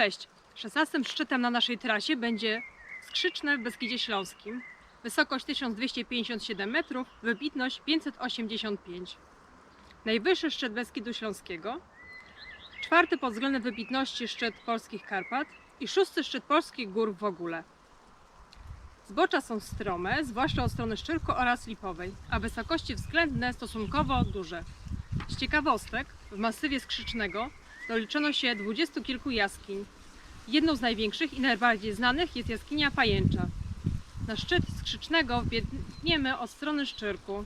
Cześć! 16 szczytem na naszej trasie będzie Skrzyczne w Beskidzie Śląskim. Wysokość 1257 metrów, wybitność 585. Najwyższy szczyt Beskidu Śląskiego, czwarty pod względem wybitności szczyt polskich Karpat i szósty szczyt polskich gór w ogóle. Zbocza są strome, zwłaszcza od strony Szczyrku oraz Lipowej, a wysokości względne stosunkowo duże. Z ciekawostek, w masywie skrzycznego doliczono się dwudziestu kilku jaskiń. Jedną z największych i najbardziej znanych jest jaskinia Pajęcza. Na szczyt skrzycznego biegniemy od strony Szczyrku.